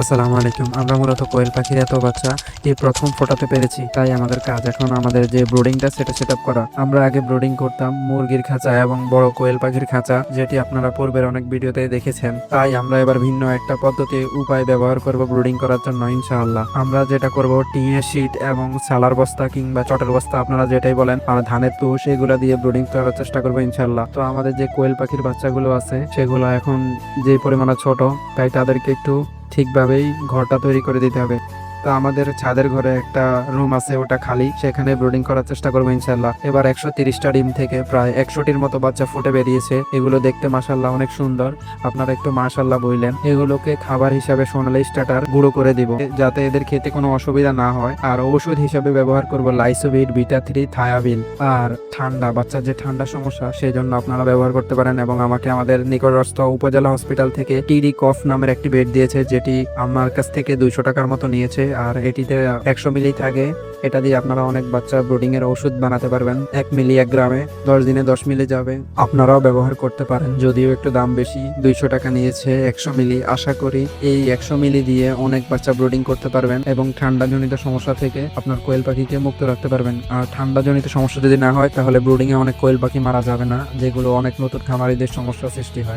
আসসালামু আলাইকুম। আমরা মূলত কোয়েল পাখির এত বাচ্চা এই প্রথম ফোটাতে পেরেছি, তাই আমাদের কাজ এখন আমাদের যে ব্রোডিংটা সেটা সেট করা। আমরা আগে ব্রোডিং করতাম মুরগির খাঁচা এবং বড় কোয়েল পাখির খাঁচা, যেটি আপনারা পূর্বের অনেক ভিডিওতে দেখেছেন। তাই আমরা এবার ভিন্ন একটা পদ্ধতি, উপায় ব্যবহার করব ব্রোডিং করার জন্য, ইনশাআল্লাহ। আমরা যেটা করব, টিনের শীট এবং সালার বস্তা কিংবা চটের বস্তা, আপনারা যেটাই বলেন, আর ধানের তুষ, এগুলো দিয়ে ব্রোডিং করার চেষ্টা করব, ইনশাআল্লাহ। তো আমাদের যে কোয়েল পাখির বাচ্চাগুলো আছে, সেগুলো এখন যে পরিমাণে ছোট, তাই তাদেরকে একটু ঠিকভাবেই ঘরটা তৈরি করে দিতে হবে। তো আমাদের ছাদের ঘরে একটা রুম আছে, ওটা খালি। সেখানে ব্রুডিং করার চেষ্টা করব ইনশাল্লাহ এবার একশো তিরিশটা ডিম থেকে প্রায় একশোটির মতো বাচ্চা ফুটে বেরিয়েছে। এগুলো দেখতে মাসাল্লাহ অনেক সুন্দর। আপনারা একটু মাসাল্লাহ বললেন এগুলোকে খাবার হিসাবে সোনালি স্টার্টার গুঁড়ো করে দিব, যাতে এদের খেতে কোনো অসুবিধা না হয়। আর ওষুধ হিসাবে ব্যবহার করব লাইসোভিট বিটা থ্রি থায়াবিল আর ঠান্ডা, বাচ্চার যে ঠান্ডা সমস্যা সেই জন্য আপনারা ব্যবহার করতে পারেন এবং আমাকে আমাদের নিকটস্থ উপজেলা হসপিটাল থেকে টিডি কফ নামের একটি বেড দিয়েছে, যেটি আমার কাছ থেকে দুইশো টাকার মতো নিয়েছে। আর এটিতে একশো মিলি থাকে। এটা দিয়ে আপনারা অনেক বাচ্চা ব্রুডিং এর ওষুধ বানাতে পারবেন এক মিলি এক গ্রামে। দশ দিনে দশ মিলি যাবে। আপনারাও ব্যবহার করতে পারেন। যদিও একটু দাম বেশি, দুইশো টাকা নিয়েছে একশো মিলি। আশা করি এই একশো মিলি দিয়ে অনেক বাচ্চা ব্রুডিং করতে পারবেন এবং ঠান্ডা জনিত সমস্যা থেকে আপনার কোয়েল পাখিকে মুক্ত রাখতে পারবেন। আর ঠান্ডা জনিত সমস্যা যদি না হয়, তাহলে ব্রুডিং এ অনেক কোয়েল পাখি মারা যাবে না, যেগুলো অনেক নতুন খামারিদের সমস্যা সৃষ্টি হয়।